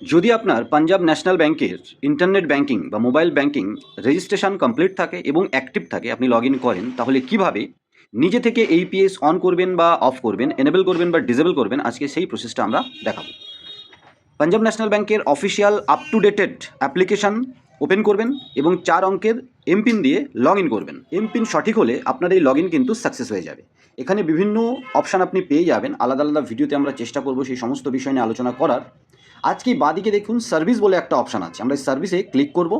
যদি আপনার পাঞ্জাব ন্যাশনাল ব্যাংকের ইন্টারনেট ব্যাংকিং বা মোবাইল ব্যাংকিং রেজিস্ট্রেশন কমপ্লিট থাকে এবং অ্যাক্টিভ থাকে, আপনি লগ ইন করেন, তাহলে কীভাবে নিজে থেকে এইপিএস অন করবেন বা অফ করবেন এনেবেল করবেন বা ডিসেবল করবেন, আজকে সেই প্রসেসটা আমরা দেখাবো। পাঞ্জাব ন্যাশনাল ব্যাংকের official up to dated application open করবেন এবং চার অঙ্কের এমপিন দিয়ে লগ ইন করবেন এমপিন সঠিক হলে আপনার এই লগ ইন কিন্তু সাকসেস হয়ে যাবে। এখানে বিভিন্ন অপশান আপনি পেয়ে যাবেন। আলাদা আলাদা ভিডিওতে আমরা চেষ্টা করব সেই সমস্ত বিষয় নিয়ে আলোচনা করার। আজকে বাদিকে দেখুন সার্ভিস বলে একটা অপশান আছে। আমরা এই সার্ভিসে ক্লিক করব।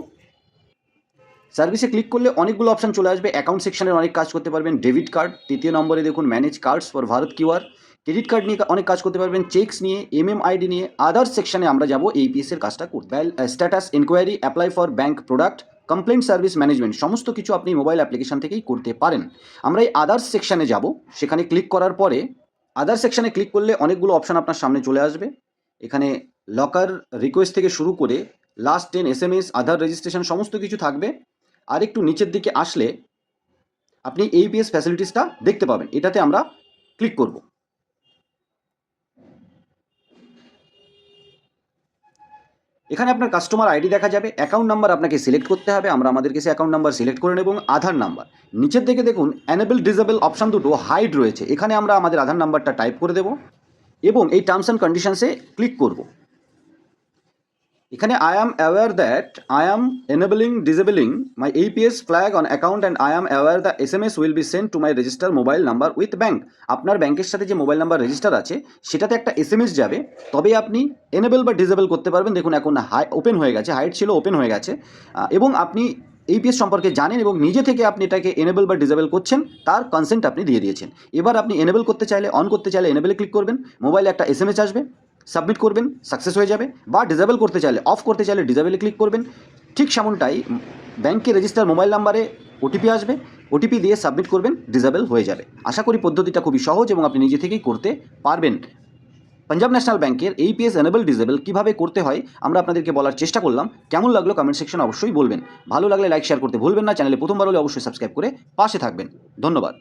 সার্ভিসে ক্লিক করলে অনেকগুলো অপশান চলে আসবে। অ্যাকাউন্ট সেকশনের অনেক কাজ করতে পারবেন। ডেবিট কার্ড তৃতীয় নম্বরে দেখুন manage cards for Bharat QR credit card নিয়ে অনেক কাজ করতে পারবেন। চেকস নিয়ে এমএম আইডি নিয়ে আদার্স সেকশনে আমরা যাব। এইপিএস এর কাজটা করতে। Status enquiry apply for bank product complaint service management সমস্ত কিছু আপনি মোবাইল অ্যাপ্লিকেশন থেকেই করতে পারেন। আমরা এই আদার্স সেকশানে যাব। সেখানে ক্লিক করার পরে আদার্স সেকশানে ক্লিক করলে অনেকগুলো অপশান আপনার সামনে চলে আসবে। এখানে লকার রিকোয়েস্ট থেকে শুরু করে last ten S M S Aadhaar registration সমস্ত কিছু থাকবে। আর একটু নিচের দিকে আসলে আপনি এইপিএস ফ্যাসিলিটিসটা দেখতে পাবেন। এটাতে আমরা ক্লিক করব। এখানে আপনার কাস্টমার আইডি দেখা যাবে অ্যাকাউন্ট নাম্বার আপনাকে সিলেক্ট করতে হবে, আমরা আমাদের কাছে অ্যাকাউন্ট নাম্বার সিলেক্ট করে নেব এবং আধার নাম্বার নিচের দিকে দেখুন অ্যানেবল ডিজেবল অপশান দুটো হাইড রয়েছে, এখানে আমরা আমাদের আধার নাম্বারটা টাইপ করে দেব এবং এই টার্মস অ্যান্ড কন্ডিশনসে ক্লিক করব। এখানে I am aware that I am enabling disabling my AEPS flag on account and I am aware the S M S will be send to my register mobile number with bank আপনার ব্যাংকের সাথে যে mobile number register আছে, সেটাতে একটা S M S যাবে। তবে আপনি এনেবল বা ডিজেবল করতে পারবেন। দেখুন, এখন হাই ওপেন হয়ে গেছে হাইট ছিল ওপেন হয়ে গেছে। এবং আপনি এইপিএস সম্পর্কে জানেন এবং নিজে থেকে আপনি এটাকে এনেবল বা ডিজেবল করছেন, তার কনসেন্ট আপনি দিয়ে দিয়েছেন। এবার আপনি এনেবল করতে চাইলে অন করতে চাইলে এনেবলে ক্লিক করবেন। মোবাইলে একটা এস এম এস আসবে। সাবমিট করবেন সাকসেস হয়ে যাবে বা ডিজেবল করতে চাইলে অফ করতে চাইলে ডিজেবলে ক্লিক করবেন। ঠিক সেমনটাই ব্যাংকে রেজিস্টার মোবাইল নাম্বারে ওটিপি আসবে ওটিপি দিয়ে সাবমিট করবেন ডিজেবল হয়ে যাবে। আশা করি পদ্ধতিটা খুবই সহজ এবং আপনি নিজে থেকেই করতে পারবেন। পাঞ্জাব ন্যাশনাল ব্যাংকের এইপিএস এনেবল ডিজেবল কীভাবে করতে হয়, আমরা আপনাদেরকে বলার চেষ্টা করলাম। কেমন লাগল কমেন্ট সেকশন অবশ্যই বলবেন। ভালো লাগলে লাইক শেয়ার করতে ভুলবেন না। চ্যানেলে প্রথমবার হলে অবশ্যই সাবস্ক্রাইব করে পাশে থাকবেন। ধন্যবাদ।